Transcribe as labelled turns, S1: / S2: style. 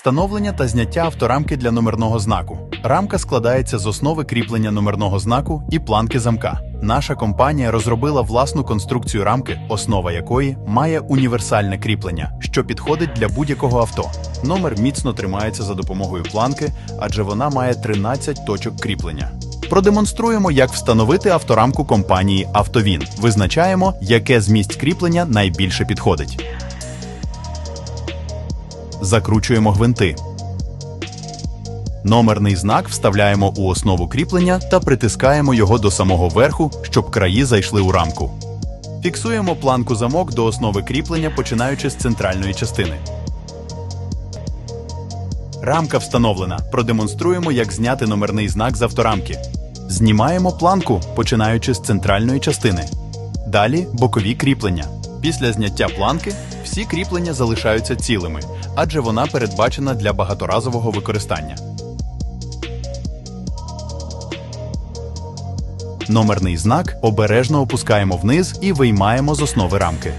S1: Встановлення та зняття авторамки для номерного знаку. Рамка складається з основи кріплення номерного знаку і планки замка. Наша компанія розробила власну конструкцію рамки, основа якої має універсальне кріплення, що підходить для будь-якого авто. Номер міцно тримається за допомогою планки, адже вона має 13 точок кріплення. Продемонструємо, як встановити авторамку компанії Автовін. Визначаємо, яке з місць кріплення найбільше підходить. Закручуємо гвинти. Номерний знак вставляємо у основу кріплення та притискаємо його до самого верху, щоб краї зайшли у рамку. Фіксуємо планку замок до основи кріплення, починаючи з центральної частини. Рамка встановлена. Продемонструємо, як зняти номерний знак з авторамки. Знімаємо планку, починаючи з центральної частини. Далі бокові кріплення. Після зняття планки всі кріплення залишаються цілими, адже вона передбачена для багаторазового використання. Номерний знак обережно опускаємо вниз і виймаємо з основи рамки.